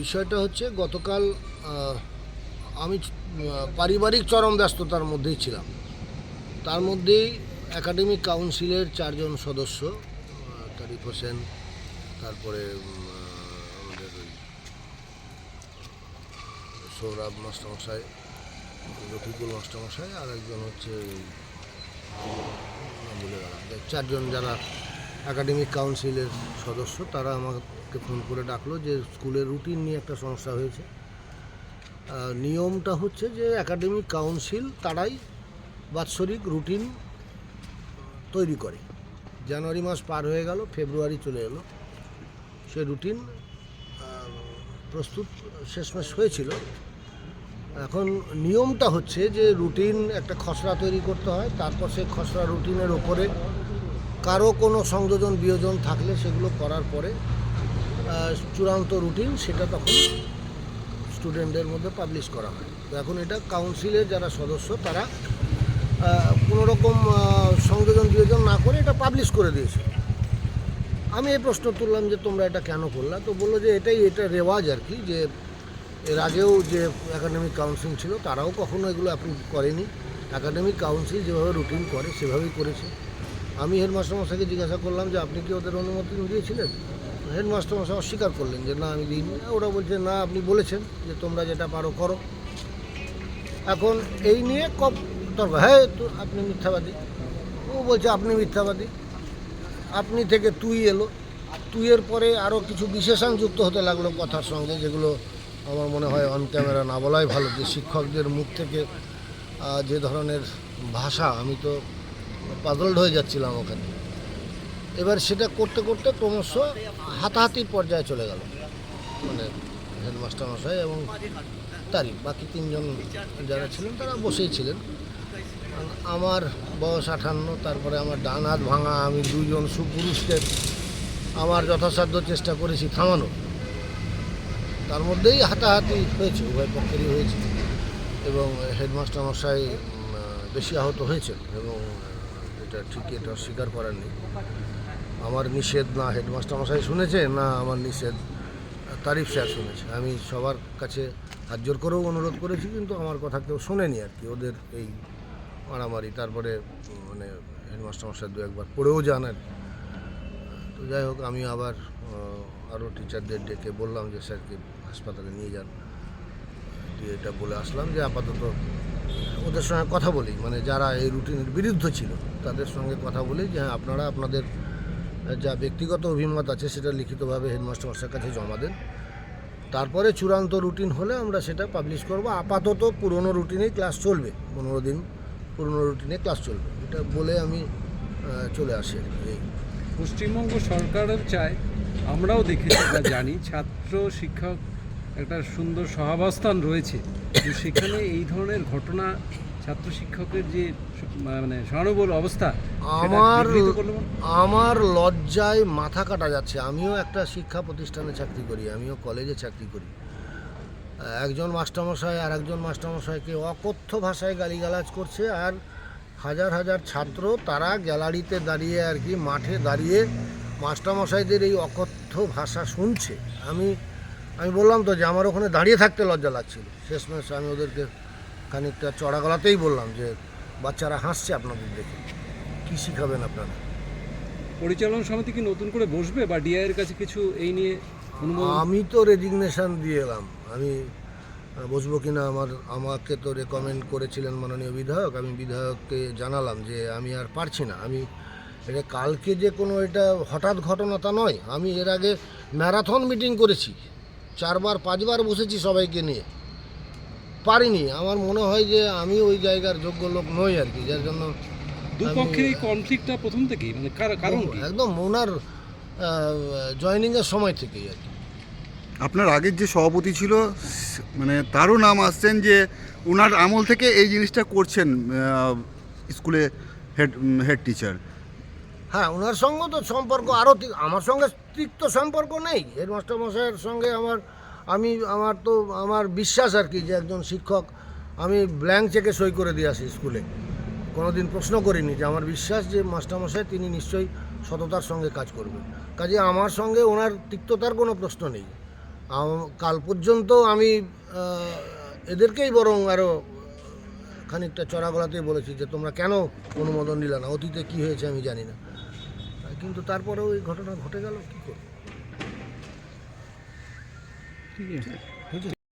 বিষয়টা হচ্ছে গতকাল আমি পারিবারিক চরম ব্যস্ততার মধ্যেই ছিলাম। তার মধ্যেই একাডেমিক কাউন্সিলের চারজন সদস্য তারিক হোসেন তারপরে আমাদের ওই, সৌরভ মাস্টারমশাই, রফিকুল মাস্টারমশাই, আর একজন হচ্ছে চারজন যারা একাডেমিক কাউন্সিলের সদস্য, তারা আমাকে ফোন করে ডাকলো যে স্কুলের রুটিন নিয়ে একটা সমস্যা হয়েছে। নিয়মটা হচ্ছে যে একাডেমিক কাউন্সিল তারাই বাৎসরিক রুটিন তৈরি করে। জানুয়ারি মাস পার হয়ে গেল, ফেব্রুয়ারি চলে এলো। সে রুটিন প্রস্তুত শেষমেশ হয়েছিল। এখন নিয়মটা হচ্ছে যে রুটিন একটা খসড়া তৈরি করতে হয়, তারপর সেই খসড়া রুটিনের ওপরে কারও কোনো সংযোজন বিয়োজন থাকলে সেগুলো করার পরে চূড়ান্ত রুটিন সেটা তখন স্টুডেন্টদের মধ্যে পাবলিশ করা হয়। তো এখন এটা কাউন্সিলের যারা সদস্য, তারা কোনো রকম সংযোজন বিয়োজন না করে এটা পাবলিশ করে দিয়েছে। আমি এই প্রশ্ন তুললাম যে তোমরা এটা কেন করলা? তো বলল যে এটাই, এটা রেওয়াজ আর কি, যে এর আগেও যে একাডেমিক কাউন্সিল ছিল, তারাও কখনো এগুলো অ্যাপ্রুভ করেনি। একাডেমিক কাউন্সিল যেভাবে রুটিন করে, সেভাবেই করেছে। আমি হেডমাস্টার মশাইকে জিজ্ঞাসা করলাম যে, আপনি কি ওদের অনুমতি দিয়েছিলেন? হেডমাস্টার মশাই অস্বীকার করলেন যে, না, আমি দিইনি। ওরা বলছে, না, আপনি বলেছেন যে, তোমরা যেটা পারো, করো। এখন এই নিয়ে কপ তর্ক হ্যাঁ তো আপনি মিথ্যাবাদী। ও বলছে, আপনি মিথ্যাবাদী। আপনি থেকে তুই এলো। তুইয়ের পরে আরও কিছু বিশেষণ যুক্ত হতে লাগল কথার সঙ্গে, যেগুলো আমার মনে হয় অন ক্যামেরা না বলাই ভালো। যে শিক্ষকদের মুখ থেকে যে ধরনের ভাষা, আমি তো পাগলড হয়ে যাচ্ছিলাম ওখানে। এবার সেটা করতে করতে ক্রমশ হাতাহাতির পর্যায়ে চলে গেল। মানে হেডমাস্টার মশাই এবং তারই বাকি তিনজন যারা ছিলেন, তারা বসেই ছিলেন। আমার বয়স আঠান্ন, তারপরে আমার ডান হাত ভাঙা, আমি দুজন সুপুরুষকে আমার যথাসাধ্য চেষ্টা করেছি থামানো। তার মধ্যেই হাতাহাতি হয়েছে, উভয় পক্ষেরই হয়েছে এবং হেডমাস্টার মশাই বেশি আহত হয়েছেন এবং এটা ঠিকই এটা স্বীকার করার আমার নিষেধ না হেডমাস্টার মশাই শুনেছে, না আমার নিষেধ, তারিফ স্যার শুনেছে। আমি সবার কাছে হাত জোর করেও অনুরোধ করেছি, কিন্তু আমার কথা কেউ শোনেনি আর কি। ওদের এই মারামারি, তারপরে মানে হেডমাস্টার মশাই দু একবার পড়েও যান আর। তো যাই হোক, আমি আবার আরও টিচারদের ডেকে বললাম যে স্যারকে হাসপাতালে নিয়ে যান। দিয়ে এটা বলে আসলাম যে, আপাতত ওদের সঙ্গে কথা বলি। মানে যারা এই রুটিনের বিরুদ্ধে ছিল, তাদের সঙ্গে কথা বলি যে হ্যাঁ আপনারা আপনাদের যা ব্যক্তিগত অভিমত আছে সেটা লিখিতভাবে হেডমাস্টার মশাইয়ের কাছে জমা দেন। তারপরে চূড়ান্ত রুটিন হলে আমরা সেটা পাবলিশ করব। আপাতত পুরনো রুটিনেই ক্লাস চলবে, পনেরো দিন পুরনো রুটিনে ক্লাস চলবে। এটা বলে আমি চলে আসি এই পশ্চিমবঙ্গ সরকারও চায়, আমরাও দেখেছি বা জানি, ছাত্র শিক্ষক একটা সুন্দর সহাবস্থান রয়েছে। সেখানে এই ধরনের ঘটনা ছাত্র শিক্ষকের যে মানে সহানুভূল অবস্থা আমার আমার লজ্জায় মাথা কাটা যাচ্ছে। আমিও একটা শিক্ষা প্রতিষ্ঠানে চাকরি করি আমিও কলেজে চাকরি করি। একজন মাস্টারমশাই আর একজন মাস্টারমশাইকে অকথ্য ভাষায় গালিগালাজ করছে আর হাজার হাজার ছাত্র তারা গ্যালারিতে দাঁড়িয়ে আর কি মাঠে দাঁড়িয়ে মাস্টারমশাইদের এই অকথ্য ভাষা শুনছে। আমি আমি বললাম তো যে আমার ওখানে দাঁড়িয়ে থাকতে লজ্জা লাগছিল। শেষমেশ আমি ওদেরকে খানিকটা চড়া গলাতেই বললাম যে বাচ্চারা হাসছে আপনাদের দেখে। কী শিখাবেন আপনারা? পরিচালনা সমিতি কি নতুন করে বসবে বা ডিআই এর কাছে কিছু এই নিয়ে আমি তো রেজিগনেশন দিয়ে এলাম। আমি বসবো কিনা আমার আমাকে তো রেকমেন্ড করেছিলেন মাননীয় বিধায়ক। আমি বিধায়ককে জানালাম যে আমি আর পারছি না। আমি এটা কালকে যে কোনো এটা হঠাৎ ঘটনা তা নয়। আমি এর আগে ম্যারাথন মিটিং করেছি। চারবার পাঁচবার বসেছি সবাইকে নিয়ে। পারিনি। আমার মনে হয় যে আমি ওই জায়গার যোগ্য লোক নই আর কি যার জন্য দুপক্ষের এই কনফ্লিক্টটা প্রথম থেকেই মানে কারণ কি? একদম ওনার জয়নিংয়ের সময় থেকেই আর কি। আপনার আগের যে সভাপতি ছিল মানে তারও নাম আসছেন যে ওনার আমল থেকে এই জিনিসটা করছেন স্কুলে হেড হেড টিচার হ্যাঁ ওনার সঙ্গে তো সম্পর্ক আরও আমার সঙ্গে তিক্ত সম্পর্ক নেই। হেডমাস্টার মশাইয়ের সঙ্গে আমার আমি আমার তো, আমার বিশ্বাস আর কি যে একজন শিক্ষক, আমি ব্ল্যাঙ্ক চেকে সই করে দিয়ে আসি স্কুলে কোনোদিন প্রশ্ন করিনি যে আমার বিশ্বাস যে মাস্টারমশাই তিনি নিশ্চয়ই সততার সঙ্গে কাজ করবেন। কাজে আমার সঙ্গে ওনার তিক্ততার কোনো প্রশ্ন নেই। কাল পর্যন্ত আমি এদেরকেই বরং আরও খানিকটা চড়া গলাতেই বলেছি যে তোমরা কেন অনুমোদন নিলে না? অতীতে কি হয়েছে আমি জানি না। কিন্তু তারপরেও এই ঘটনা ঘটে গেল, কী করব? ঠিক আছে